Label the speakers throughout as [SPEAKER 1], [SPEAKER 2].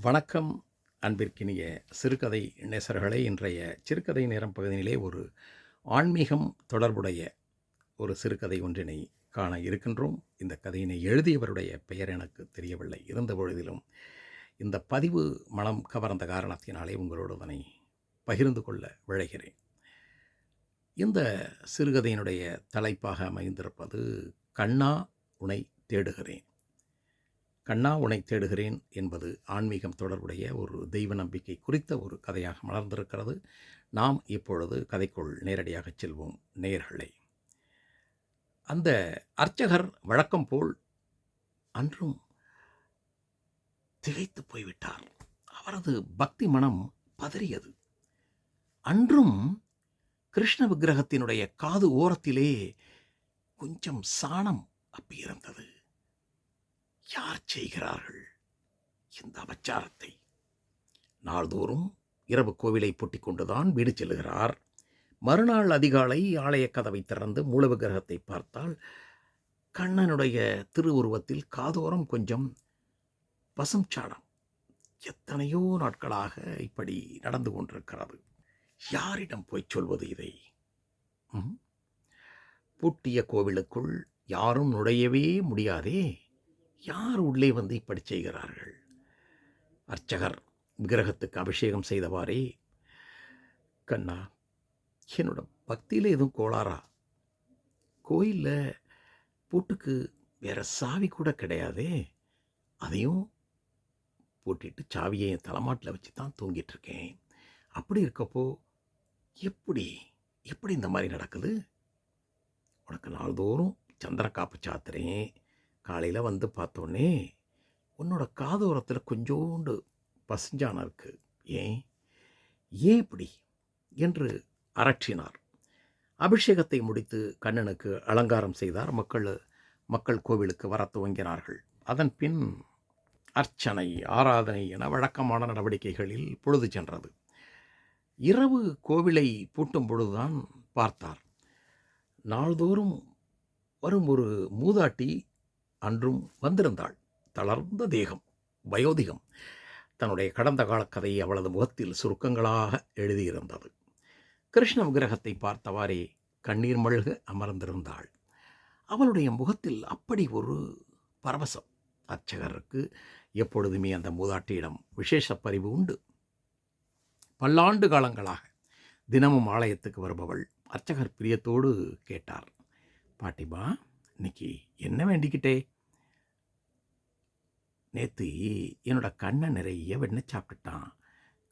[SPEAKER 1] வணக்கம் அன்பிற்கினிய சிறுகதை நேசர்களே. இன்றைய சிறுகதை நேரம் பகுதியிலே ஒரு ஆன்மீகம் தொடர்புடைய ஒரு சிறுகதை ஒன்றினை காண இருக்கின்றோம். இந்த கதையினை எழுதியவருடைய பெயர் எனக்கு தெரியவில்லை. இருந்த பொழுதிலும் இந்த பதிவு மனம் கவர்ந்த காரணத்தினாலே உங்களோடு அதனை பகிர்ந்து கொள்ள விழைகிறேன். இந்த சிறுகதையினுடைய தலைப்பாக அமைந்திருப்பது கண்ணா உனை தேடுகிறேன். கண்ணா உனை தேடுகிறேன் என்பது ஆன்மீகம் தொடர்புடைய ஒரு தெய்வ நம்பிக்கை குறித்த ஒரு கதையாக மலர்ந்திருக்கிறது. நாம் இப்பொழுது கதைக்குள் நேரடியாக செல்வோம். நேயர்களே அந்த அர்ச்சகர் வழக்கம் போல் அன்றும் திகைத்து போய்விட்டார். அவரது பக்தி மனம் பதறியது. அன்றும் கிருஷ்ண விக்கிரகத்தினுடைய காது ஓரத்திலே கொஞ்சம் சாணம் அப்பியிருந்தது. யார் செய்கிறார்கள்? இந்த அபச்சாரத்தை. நாள்தோறும் இரவு கோவிலை பூட்டிக் கொண்டுதான் வீடு செல்கிறார் மறுநாள் அதிகாலை ஆலய கதவை திறந்து மூல விக்கிரகத்தை பார்த்தால் கண்ணனுடைய திருவுருவத்தில் காதோரம் கொஞ்சம் பசும் சாணம். எத்தனையோ நாட்களாக இப்படி நடந்து கொண்டிருக்கிறது. யாரிடம் போய் சொல்வது இதை? பூட்டிய கோவிலுக்குள் யாரும் நுழையவே முடியாதே. யார் உள்ளே வந்து இப்படி செய்கிறார்கள்? அர்ச்சகர் விக்கிரகத்துக்கு அபிஷேகம் செய்தவாறே கண்ணா என்னோட பக்தியில் எதுவும் கோளாறா? கோயிலில் பூட்டுக்கு வேற சாவி கூட கிடையாதே. அதையும் போட்டிட்டு சாவியை என் தலைமாட்டில் வச்சு தான் தூங்கிட்டுருக்கேன். அப்படி இருக்கப்போ எப்படி எப்படி இந்த மாதிரி நடக்குது? உனக்கு நாள்தோறும் சந்திர காப்பு சாத்துறேன். காலையில் வந்து பார்த்தோன்னே உன்னோட காதோரத்தில் கொஞ்சோண்டு பசுஞ்சானம் இருக்குது ஏன்? ஏன் இப்படி? என்று அரற்றினார். அபிஷேகத்தை முடித்து கண்ணனுக்கு அலங்காரம் செய்தார். மக்கள் மக்கள் கோவிலுக்கு வர துவங்கினார்கள். அதன் பின் அர்ச்சனை ஆராதனை என வழக்கமான நடவடிக்கைகளில் பொழுது சென்றது. இரவு கோவிலை பூட்டும் பொழுதுதான் பார்த்தார். நாள்தோறும் வரும் ஒரு மூதாட்டி அன்றும் வந்திருந்தாள். தளர்ந்த தேகம் வயோதிகம். தன்னுடைய கடந்த கால கதையை அவளது முகத்தில் சுருக்கங்களாக எழுதியிருந்தது. கிருஷ்ண விக்கிரகத்தை பார்த்தவாறே கண்ணீர் மல்க அமர்ந்திருந்தாள். அவளுடைய முகத்தில் அப்படி ஒரு பரவசம். அர்ச்சகருக்கு எப்பொழுதுமே அந்த மூதாட்டியிடம் விசேஷ பரிவு உண்டு. பல்லாண்டு காலங்களாக தினமும் ஆலயத்துக்கு வருபவள் அர்ச்சகர் பிரியத்தோடு கேட்டார் பாட்டிமா இன்னைக்கு என்ன வேண்டிக்கிட்டே? நேற்று என்னோட கண்ணை நிறைய வெண்ணெய் சாப்பிட்டுட்டான்.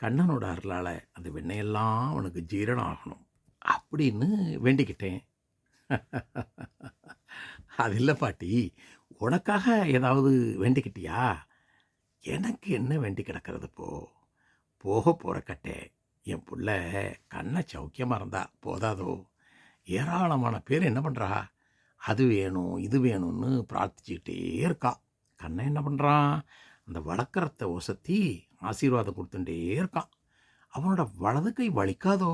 [SPEAKER 1] கண்ணனோட அருளால் அந்த வெண்ணையெல்லாம் அவனுக்கு ஜீரணம் ஆகணும் அப்படின்னு வேண்டிக்கிட்டேன். அது இல்லை பாட்டி உனக்காக ஏதாவது வேண்டிக்கிட்டியா? எனக்கு என்ன வேண்டி கிடக்கிறது போ. போக போகிற கட்டே என் புள்ள கண்ணை சௌக்கியமாக இருந்தா போதாதோ. ஏராளமான பேர் என்ன பண்ணுறா அது வேணும் இது வேணும்னு பிரார்த்திச்சுக்கிட்டே இருக்கா. கண்ணன் என்ன பண்ணுறான் அந்த வழக்கரத்தை ஒசத்தி ஆசீர்வாதம் கொடுத்துட்டே இருக்கான். அவனோட வலது கை வலிக்காதோ?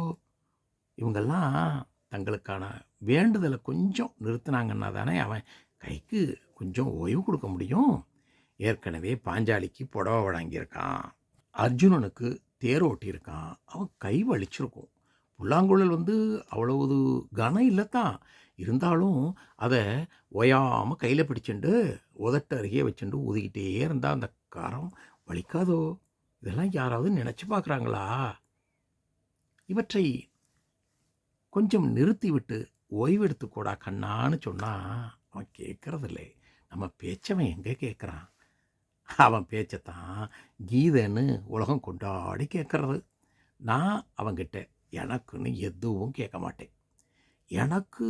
[SPEAKER 1] இவங்கெல்லாம் தங்களுக்கான வேண்டுதலை கொஞ்சம் நிறுத்தினாங்கன்னா தானே அவன் கைக்கு கொஞ்சம் ஓய்வு கொடுக்க முடியும். ஏற்கனவே பாஞ்சாலிக்கு புடவை வழங்கியிருக்கான். அர்ஜுனனுக்கு தேர் ஓட்டியிருக்கான். அவன் கை வலிச்சிருக்கும். புல்லாங்குழல் வந்து அவ்வளவு கனம் இல்லைத்தான். இருந்தாலும் அதை ஓயாமல் கையில் பிடிச்சிண்டு உதட்ட அருகே வச்சுட்டு ஊதிக்கிட்டே இருந்தால் அந்த காரம் வலிக்காதோ? இதெல்லாம் யாராவது நினச்சி பார்க்குறாங்களா இவற்றை கொஞ்சம் நிறுத்திவிட்டு ஓய்வெடுத்துக்கூடா கண்ணான்னு சொன்னால் அவன் கேட்கறதில்லை நம்ம பேச்சவன் எங்கே கேட்குறான் அவன் பேச்சத்தான் கீதைன்னு உலகம் கொண்டாடி கேட்குறது நான் அவங்கிட்ட எனக்குன்னு எதுவும் கேட்க மாட்டேன். எனக்கு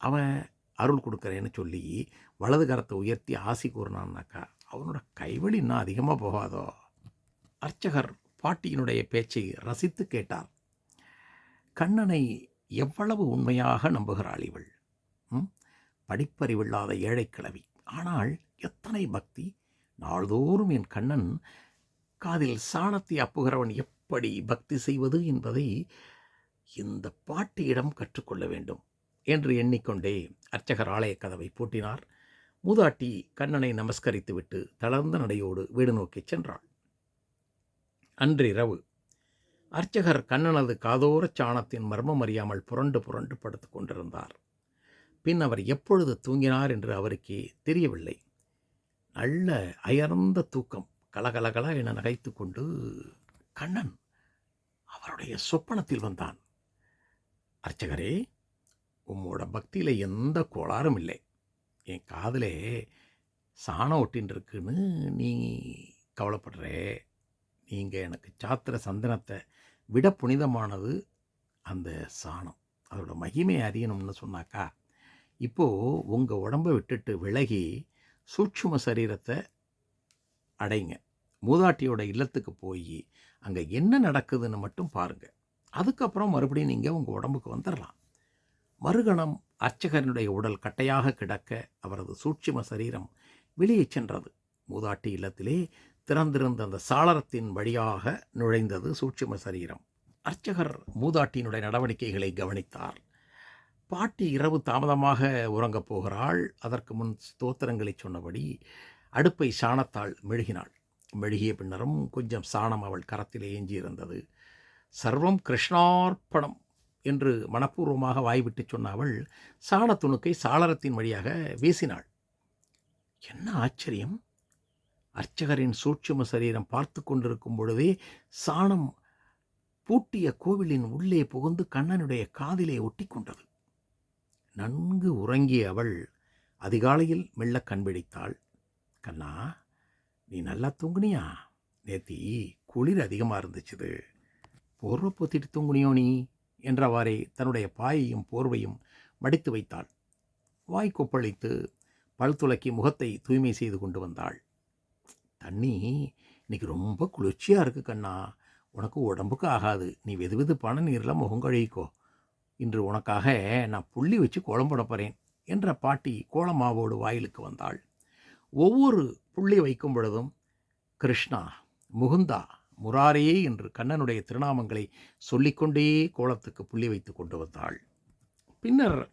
[SPEAKER 1] அவன் அருள் கொடுக்குறேன்னு சொல்லி வலது கரத்தை உயர்த்தி ஆசி கூறினான்னாக்கா அவனோட கைவழி இன்னும் அதிகமாக போகாதோ? அர்ச்சகர் பாட்டியினுடைய பேச்சை ரசித்து கேட்டார். கண்ணனை எவ்வளவு உண்மையாக நம்புகிறாள் இவள்? ம்? படிப்பறிவில்லாத ஏழை கிழவி. ஆனால் எத்தனை பக்தி! நாள்தோறும் என் கண்ணன் காதில் சாணத்தை அப்புகிறவன் எப்படி பக்தி செய்வது என்பதை இந்த பாட்டியிடம் கற்றுக்கொள்ள வேண்டும் என்று எண்ணிக்கொண்டே அர்ச்சகர் ஆலய கதவை பூட்டினார். மூதாட்டி கண்ணனை நமஸ்கரித்துவிட்டு தளர்ந்த நடையோடு வீடு நோக்கிச் சென்றாள். அன்றிரவு அர்ச்சகர் கண்ணனது காதோரச் சாணத்தின் மர்மம் அறியாமல் புரண்டு புரண்டு படுத்துக் கொண்டிருந்தார். பின் அவர் எப்பொழுது தூங்கினார் என்று அவருக்கே தெரியவில்லை. நல்ல அயர்ந்த தூக்கம் கலகலகல என நகைத்து கொண்டு கண்ணன் அவருடைய சொப்பனத்தில் வந்தான். அர்ச்சகரே உம்மோட பக்தியில் எந்த கோளாறும் இல்லை. என் காதலே சாணம் ஒட்டின்னு இருக்குன்னு நீ கவலைப்படுறே. நீங்கள் எனக்கு சாத்திர சந்தனத்தை விட புனிதமானது அந்த சாணம். அதோட மகிமையை அறியணும்னு சொன்னாக்கா இப்போது உங்கள் உடம்பை விட்டுட்டு விலகி சூட்சும சரீரத்தை அடைங்க. மூதாட்டியோட இல்லத்துக்கு போய் அங்கே என்ன நடக்குதுன்னு மட்டும் பாருங்கள் அதுக்கப்புறம் மறுபடியும் நீங்கள் உங்கள் உடம்புக்கு வந்துடலாம் மறுகணம் அர்ச்சகனுடைய உடல் கட்டையாக கிடக்க அவரது சூட்சும சரீரம் வெளியே சென்றது. மூதாட்டி இல்லத்திலே திறந்திருந்த அந்த சாளரத்தின் வழியாக நுழைந்தது சூட்சும சரீரம். அர்ச்சகர் மூதாட்டியினுடைய நடவடிக்கைகளை கவனித்தார். பாட்டி இரவு தாமதமாக உறங்கப் போகிறாள். அதற்கு முன் ஸ்தோத்திரங்களை சொன்னபடி அடுப்பை சாணத்தால் மெழுகினாள். மெழுகிய பின்னரும் கொஞ்சம் சாணம் அவள் கரத்திலே எஞ்சியிருந்தது சர்வம் கிருஷ்ணார்ப்பணம் என்று மனப்பூர்வமாக வாய்விட்டு சொன்ன அவள் சாணத் துணுக்கை சாளரத்தின் வழியாக வீசினாள். என்ன ஆச்சரியம்? அர்ச்சகரின் சூட்சும சரீரம் பார்த்து கொண்டிருக்கும் பொழுதே சாணம் பூட்டிய கோவிலின் உள்ளே புகுந்து கண்ணனுடைய காதிலே ஒட்டி கொண்டது. நன்கு உறங்கிய அவள் அதிகாலையில் மெல்ல கண்பிடித்தாள் கண்ணா நீ நல்லா தூங்குனியா? நேத்தி குளிர் அதிகமாக இருந்துச்சுது. போர்வை பொத்திட்டு தூங்குனியோ நீ? என்றவாறே தன்னுடைய பாயையும் போர்வையும் மடித்து வைத்தாள். வாய் கொப்பளித்து பல் துலக்கி முகத்தை தூய்மை செய்து கொண்டு வந்தாள். தண்ணி இன்னைக்கு ரொம்ப குளிர்ச்சியாக இருக்குது கண்ணா. உனக்கு உடம்புக்கு ஆகாது. நீ வெது வெதுப்பான நீரில் முகம் கழுவிக்கோ. இன்று உனக்காக நான் புள்ளி வச்சு கோலம் போட போகிறேன் என்ற பாட்டி கோலமாவோடு வாயிலுக்கு வந்தாள். ஒவ்வொரு புள்ளி வைக்கும் பொழுதும் கிருஷ்ணா முகுந்தா முராரே என்று கண்ணனுடைய திருநாமங்களை சொல்லிக்கொண்டே கோலத்துக்கு புள்ளி வைத்து கொண்டு வந்தாள். பின்னர்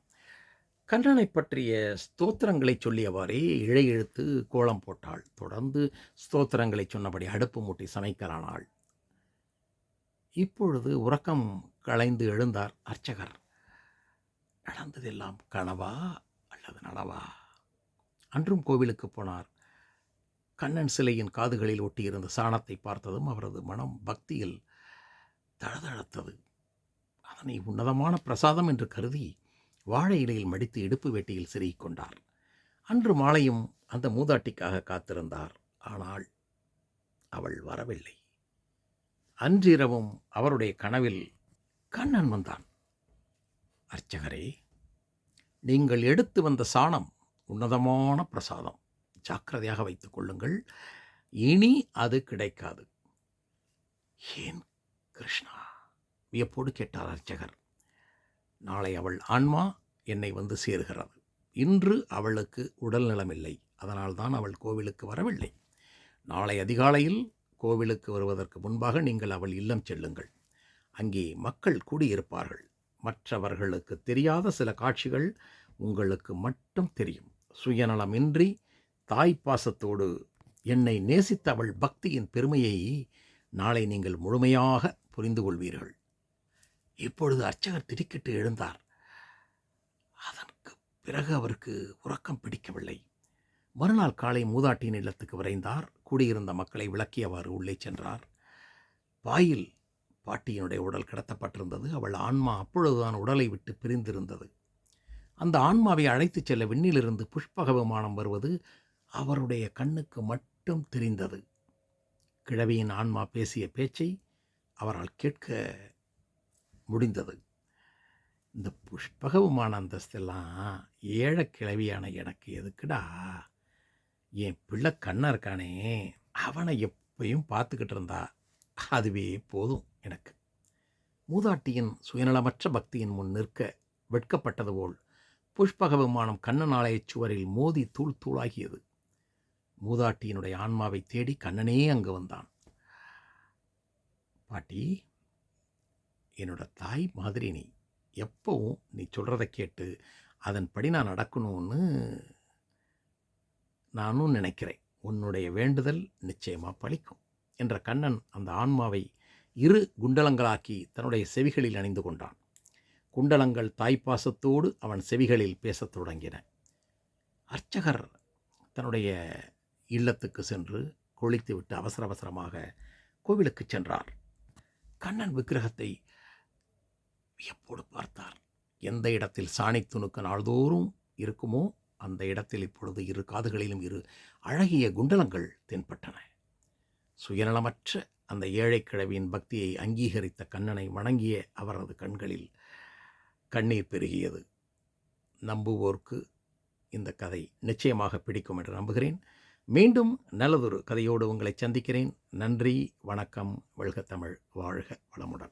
[SPEAKER 1] கண்ணனை பற்றிய ஸ்தோத்திரங்களை சொல்லியவாறே இழை இழுத்து கோலம் போட்டாள். தொடர்ந்து ஸ்தோத்திரங்களை சொன்னபடி அடுப்பு மூட்டி சமைக்கலானாள். இப்பொழுது உறக்கம் களைந்து எழுந்தார் அர்ச்சகர். நடந்ததெல்லாம் கனவா அல்லது நனவா? அன்றும் கோவிலுக்கு போனார். கண்ணன் சிலையின் காதுகளில் ஒட்டியிருந்த சாணத்தை பார்த்ததும் அவரது மனம் பக்தியில் தழதழத்தது. அதனை உன்னதமான பிரசாதம் என்று கருதி வாழை இலையில் மடித்து இடுப்பு வேட்டியில் செருகிக் கொண்டார். அன்று மாலையும் அந்த மூதாட்டிக்காக காத்திருந்தார். ஆனால் அவள் வரவில்லை. அன்றிரவும் அவருடைய கனவில் கண்ணன் வந்தான். அர்ச்சகரே நீங்கள் எடுத்து வந்த சாணம் உன்னதமான பிரசாதம். ஜாக்கிரதையாக வைத்துக் கொள்ளுங்கள். இனி அது கிடைக்காது. ஏன் கிருஷ்ணா? வியப்போடு கேட்டார் அர்ச்சகர். நாளை அவள் ஆன்மா என்னை வந்து சேருகிறது. இன்று அவளுக்கு உடல் நலமில்லை. அதனால்தான் அவள் கோவிலுக்கு வரவில்லை. நாளை அதிகாலையில் கோவிலுக்கு வருவதற்கு முன்பாக நீங்கள் அவள் இல்லம் செல்லுங்கள். அங்கே மக்கள் கூடியிருப்பார்கள். மற்றவர்களுக்கு தெரியாத சில காட்சிகள் உங்களுக்கு மட்டும் தெரியும். சுயநலமின்றி தாய்ப்பாசத்தோடு என்னை நேசித்த அவள் பக்தியின் பெருமையை நாளை நீங்கள் முழுமையாக புரிந்து கொள்வீர்கள். இப்பொழுது அர்ச்சகர் திடுக்கிட்டு எழுந்தார். அதற்கு பிறகு அவருக்கு உறக்கம் பிடிக்கவில்லை. மறுநாள் காலை மூதாட்டியின் இல்லத்துக்கு விரைந்தார். கூடியிருந்த மக்களை விளக்கியவாறு உள்ளே சென்றார். வாயில் பாட்டியினுடைய உடல் கிடத்தப்பட்டிருந்தது. அவள் ஆன்மா அப்பொழுதுதான் உடலை விட்டு பிரிந்திருந்தது. அந்த ஆன்மாவை அழைத்துச் செல்ல விண்ணிலிருந்து புஷ்பக விமானம் வருவது அவருடைய கண்ணுக்கு மட்டும் தெரிந்தது. கிழவியின் ஆன்மா பேசிய பேச்சை அவரால் கேட்க முடிந்தது. இந்த புஷ்பக விமான அந்தஸ்தெல்லாம் ஏழை கிழவியான எனக்கு எதுக்குடா? என் பிள்ளை கண்ணா இருக்கானே அவனை எப்பயும் பார்த்துக்கிட்டு இருந்தா அதுவே போதும் எனக்கு. மூதாட்டியின் சுயநலமற்ற பக்தியின் முன் நிற்க வெட்கப்பட்டது போல் புஷ்பக விமானம் கண்ணன் ஆலயச் சுவரில் மோதி தூள் தூளாகியது. மூதாட்டியினுடைய ஆன்மாவை தேடி கண்ணனே அங்கு வந்தான். பாட்டி என்னோட தாய் மாதிரி நீ எப்பவும் நீ சொல்கிறத கேட்டு அதன்படி நான் நடக்கணும்னு நானும் நினைக்கிறேன். உன்னுடைய வேண்டுதல் நிச்சயமாக பழிக்கும் என்ற கண்ணன் அந்த ஆன்மாவை இரு குண்டலங்களாக்கி தன்னுடைய செவிகளில் அணிந்து கொண்டான். குண்டலங்கள் தாய்ப்பாசத்தோடு அவன் செவிகளில் பேசத் தொடங்கின. அர்ச்சகர் தன்னுடைய இல்லத்துக்கு சென்று குளித்துவிட்டு அவசர அவசரமாக கோவிலுக்கு சென்றார். கண்ணன் விக்கிரகத்தை எப்போது பார்த்தார்? எந்த இடத்தில் சாணி துணுக்கு நாள்தோறும் இருக்குமோ அந்த இடத்தில் இப்பொழுது இரு காதுகளிலும் இரு அழகிய குண்டலங்கள் தென்பட்டன. சுயநலமற்ற அந்த ஏழை கிழவியின் பக்தியை அங்கீகரித்த கண்ணனை வணங்கிய அவரது கண்களில் கண்ணீர் பெருகியது. நம்புவோர்க்கு இந்த கதை நிச்சயமாக பிடிக்கும் என்று நம்புகிறேன். மீண்டும் நல்லதொரு கதையோடு உங்களை சந்திக்கிறேன். நன்றி வணக்கம் வெல்க தமிழ் வாழ்க வளமுடன்.